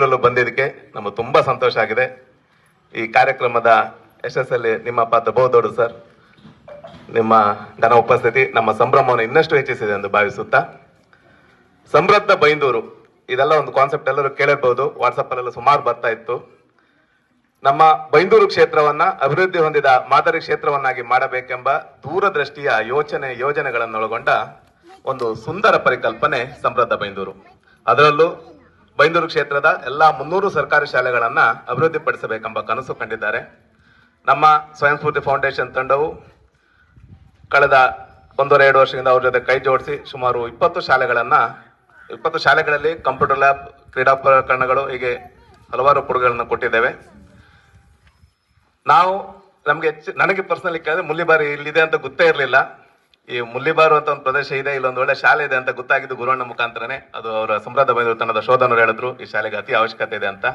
ಬಂದಿದ್ದಕ್ಕೆ ನಮಗೆ ತುಂಬಾ ಸಂತೋಷ ಆಗಿದೆ. ಈ ಕಾರ್ಯಕ್ರಮದ ಯಶಸ್ಸಲ್ಲಿ ನಿಮ್ಮ ಪಾತ್ರ ಬಹುದೊಡ್ಡ ಸರ್. ನಿಮ್ಮ ಘನ ಉಪಸ್ಥಿತಿ, ನಮ್ಮ ಸಂಭ್ರಮವನ್ನು ಇನ್ನಷ್ಟು ಹೆಚ್ಚಿಸಿದೆ ಎಂದು ಭಾವಿಸುತ್ತಾ. ಸಮೃದ್ಧ ಬೈಂದೂರು, ಇದೆಲ್ಲ ಒಂದು ಕಾನ್ಸೆಪ್ಟ್ ಎಲ್ಲರೂ ಕೇಳಿರ್ಬೋದು ವಾಟ್ಸಪ್ ಅಲ್ಲೆಲ್ಲ ಸುಮಾರು ಬರ್ತಾ ಇತ್ತು. ನಮ್ಮ ಬೈಂದೂರು ಕ್ಷೇತ್ರವನ್ನ ಅಭಿವೃದ್ಧಿ ಹೊಂದಿದ ಮಾದರಿ ಕ್ಷೇತ್ರವನ್ನಾಗಿ ಮಾಡಬೇಕೆಂಬ ದೂರದೃಷ್ಟಿಯ ಯೋಚನೆ, ಯೋಜನೆಗಳನ್ನೊಳಗೊಂಡ ಒಂದು ಸುಂದರ ಪರಿಕಲ್ಪನೆ ಸಮೃದ್ಧ ಬೈಂದೂರು. ಅದರಲ್ಲೂ ಬೈಂದೂರು ಕ್ಷೇತ್ರದ ಎಲ್ಲ ಮುನ್ನೂರು ಸರ್ಕಾರಿ ಶಾಲೆಗಳನ್ನು ಅಭಿವೃದ್ಧಿಪಡಿಸಬೇಕೆಂಬ ಕನಸು ಕಂಡಿದ್ದಾರೆ. ನಮ್ಮ ಸ್ವಯಂ ಸ್ಫೂರ್ತಿ ಫೌಂಡೇಶನ್ ತಂಡವು ಕಳೆದ ಒಂದೂವರೆ ಎರಡು ವರ್ಷದಿಂದ ಅವ್ರ ಜೊತೆ ಕೈ ಜೋಡಿಸಿ ಸುಮಾರು ಇಪ್ಪತ್ತು ಶಾಲೆಗಳನ್ನು, ಇಪ್ಪತ್ತು ಶಾಲೆಗಳಲ್ಲಿ ಕಂಪ್ಯೂಟರ್ ಲ್ಯಾಬ್ ಕ್ರೀಡಾಪಕರಣಗಳು ಹೀಗೆ ಹಲವಾರು ಕೊಡುಗೆಗಳನ್ನು ಕೊಟ್ಟಿದ್ದೇವೆ. ನಾವು ನಮಗೆ ನನಗೆ ಪರ್ಸನಲಿ ಕೇಳಿದ್ರೆ ಮುಲ್ಲಿಬಾರಿ ಇಲ್ಲಿದೆ ಅಂತ ಗೊತ್ತೇ ಇರಲಿಲ್ಲ. ಈ ಮುಲ್ಲಿಬಾರು ಅಂತ ಒಂದು ಪ್ರದೇಶ ಇದೆ, ಇಲ್ಲೊಂದು ಒಳ್ಳೆ ಶಾಲೆ ಇದೆ ಅಂತ ಗೊತ್ತಾಗಿದ್ದು ಗುರುವಣ್ಣ ಮುಖಾಂತರನೇ. ಅದು ಅವರ ಸಮೃದ್ಧ ಬಂದಿರುವ ತಂಡದ ಶೋಧನರು ಹೇಳಿದ್ರು, ಈ ಶಾಲೆಗೆ ಅತಿ ಅವಶ್ಯಕತೆ ಇದೆ ಅಂತ.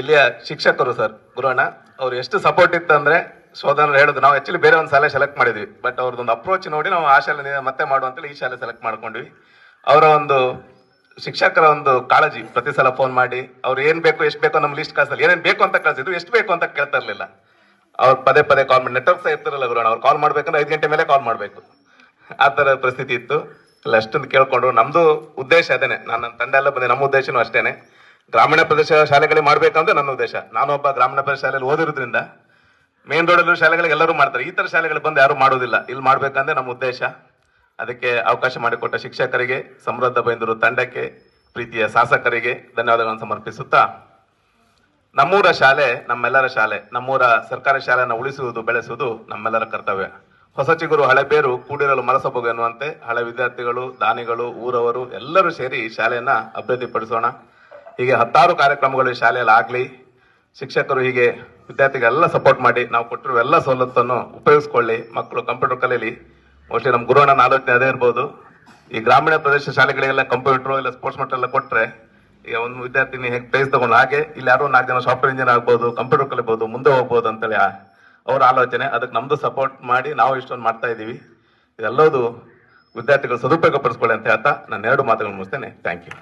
ಇಲ್ಲಿಯ ಶಿಕ್ಷಕರು ಸರ್, ಗುರುವಣ್ಣ, ಅವ್ರು ಎಷ್ಟು ಸಪೋರ್ಟ್ ಇತ್ತು ಅಂದ್ರೆ ಶೋಧನರು ಹೇಳಿದ್ರು. ನಾವು ಆಕ್ಚುಲಿ ಬೇರೆ ಒಂದು ಶಾಲೆ ಸೆಲೆಕ್ಟ್ ಮಾಡಿದ್ವಿ ಬಟ್ ಅವ್ರದ್ದೊಂದು ಅಪ್ರೋಚ್ ನೋಡಿ ನಾವು ಆ ಶಾಲೆ ಮತ್ತೆ ಮಾಡುವಂತೇಳಿ ಈ ಶಾಲೆ ಸೆಲೆಕ್ಟ್ ಮಾಡ್ಕೊಂಡ್ವಿ. ಅವರ ಒಂದು ಶಿಕ್ಷಕರ ಒಂದು ಕಾಳಜಿ, ಪ್ರತಿ ಸಲ ಫೋನ್ ಮಾಡಿ, ಅವ್ರು ಏನ್ ಬೇಕು, ಎಷ್ಟು ಬೇಕು ನಮ್ಮ ಲಿಸ್ಟ್ ಕಳ್ಸಲ್ಲ. ಏನೇನು ಬೇಕು ಅಂತ ಕಳ್ಸಿದ್ರು, ಎಷ್ಟು ಬೇಕು ಅಂತ ಕೇಳ್ತಾ ಇರ್ಲಿಲ್ಲ. ಅವ್ರು ಪದೇ ಪದೇ ಕಾಲ್ ಮಾಡಿ ನೆಟ್ವರ್ಕ್ ಇರ್ತಿರಲ್ಲ ಗುರು ಅವ್ರು ಕಾಲ್ ಮಾಡ್ಬೇಕಂದ್ರೆ ಐದು ಗಂಟೆ ಮೇಲೆ ಕಾಲ್ ಮಾಡ್ಬೇಕು. ಆ ತರ ಪರಿಸ್ಥಿತಿ ಇತ್ತು. ಅಲ್ಲಿ ಅಷ್ಟೊಂದು ಕೇಳ್ಕೊಂಡು, ನಮ್ದು ಉದ್ದೇಶ ಅದೇನೆ, ನಾನು ನನ್ನ ತಂಡ ಎಲ್ಲ ಬಂದೆ ನಮ್ಮ ಉದ್ದೇಶನೂ ಅಷ್ಟೇನೆ. ಗ್ರಾಮೀಣ ಪ್ರದೇಶ ಶಾಲೆಗಳಿಗೆ ಮಾಡ್ಬೇಕಂದ್ರೆ ನನ್ನ ಉದ್ದೇಶ. ನಾನೊಬ್ಬ ಗ್ರಾಮೀಣ ಪ್ರದೇಶ ಶಾಲೆಯಲ್ಲಿ ಓದಿರೋದ್ರಿಂದ ಮೇನ್ ರೋಡಲ್ಲೂ ಶಾಲೆಗಳಿಗೆ ಎಲ್ಲರೂ ಮಾಡ್ತಾರೆ. ಈ ಥರ ಶಾಲೆಗಳು ಬಂದು ಯಾರು ಮಾಡೋದಿಲ್ಲ. ಇಲ್ಲಿ ಮಾಡ್ಬೇಕಂದ್ರೆ ನಮ್ಮ ಉದ್ದೇಶ. ಅದಕ್ಕೆ ಅವಕಾಶ ಮಾಡಿಕೊಟ್ಟ ಶಿಕ್ಷಕರಿಗೆ, ಸಮೃದ್ಧ ಬೈಂದೂರು ತಂಡಕ್ಕೆ, ಪ್ರೀತಿಯ ಶಾಸಕರಿಗೆ ಧನ್ಯವಾದಗಳನ್ನು ಸಮರ್ಪಿಸುತ್ತಾ ನಮ್ಮೂರ ಶಾಲೆ, ನಮ್ಮೆಲ್ಲರ ಶಾಲೆ, ನಮ್ಮೂರ ಸರ್ಕಾರಿ ಶಾಲೆಯನ್ನು ಉಳಿಸುವುದು, ಬೆಳೆಸುವುದು ನಮ್ಮೆಲ್ಲರ ಕರ್ತವ್ಯ. ಹೊಸ ಚಿಗುರು ಹಳೆ ಬೇರು ಕೂಡಿರಲು ಮನಸಬಹುದು ಎನ್ನುವಂತೆ ಹಳೆ ವಿದ್ಯಾರ್ಥಿಗಳು, ದಾನಿಗಳು, ಊರವರು ಎಲ್ಲರೂ ಸೇರಿ ಶಾಲೆಯನ್ನು ಅಭಿವೃದ್ಧಿಪಡಿಸೋಣ. ಹೀಗೆ ಹತ್ತಾರು ಕಾರ್ಯಕ್ರಮಗಳು ಈ ಶಾಲೆಯಲ್ಲಿ ಆಗಲಿ, ಶಿಕ್ಷಕರು ಹೀಗೆ ವಿದ್ಯಾರ್ಥಿಗಳೆಲ್ಲ ಸಪೋರ್ಟ್ ಮಾಡಿ, ನಾವು ಕೊಟ್ಟಿರುವ ಎಲ್ಲ ಸವಲತ್ತನ್ನು ಉಪಯೋಗಿಸ್ಕೊಳ್ಳಿ. ಮಕ್ಕಳು ಕಂಪ್ಯೂಟರ್ ಕಲೀಲಿ ಮೋಸ್ಟ್ಲಿ ನಮ್ಮ ಗುರುವಣ್ಣನ ಆಲೋಚನೆ ಅದೇ ಇರ್ಬೋದು. ಈ ಗ್ರಾಮೀಣ ಪ್ರದೇಶ ಶಾಲೆಗಳಿಗೆಲ್ಲ ಕಂಪ್ಯೂಟರ್ ಇಲ್ಲ ಸ್ಪೋರ್ಟ್ಸ್ ಮಟ್ಟ ಎಲ್ಲ ಕೊಟ್ರೆ ಈಗ ಒಂದು ವಿದ್ಯಾರ್ಥಿನಿ ಹೇಗೆ ಪ್ಲೇಸ್ ತಗೊಂಡು ಹಾಗೆ, ಇಲ್ಲಿ ಯಾರೋ ನಾಲ್ಕು ಜನ ಸಾಫ್ಟ್ವೇರ್ ಇಂಜಿನಿಯರ್ ಆಗ್ಬೋದು ಕಂಪ್ಯೂಟರ್ ಕಲಿಬಹುದು ಮುಂದೆ ಹೋಗ್ಬೋದು ಅಂತೇಳಿ ಅವ್ರ ಆಲೋಚನೆ. ಅದಕ್ಕೆ ನಮ್ದು ಸಪೋರ್ಟ್ ಮಾಡಿ, ನಾವು ಇಷ್ಟೊಂದು ಮಾಡ್ತಾ ಇದ್ದೀವಿ. ಇದೆಲ್ಲದು ವಿದ್ಯಾರ್ಥಿಗಳು ಸದುಪಯೋಗ ಪಡಿಸ್ಕೊಳ್ಳಿ ಅಂತ ಹೇಳ್ತಾ ನಾನು ಎರಡು ಮಾತುಗಳು ಮುಗಿಸ್ತೇನೆ. Thank you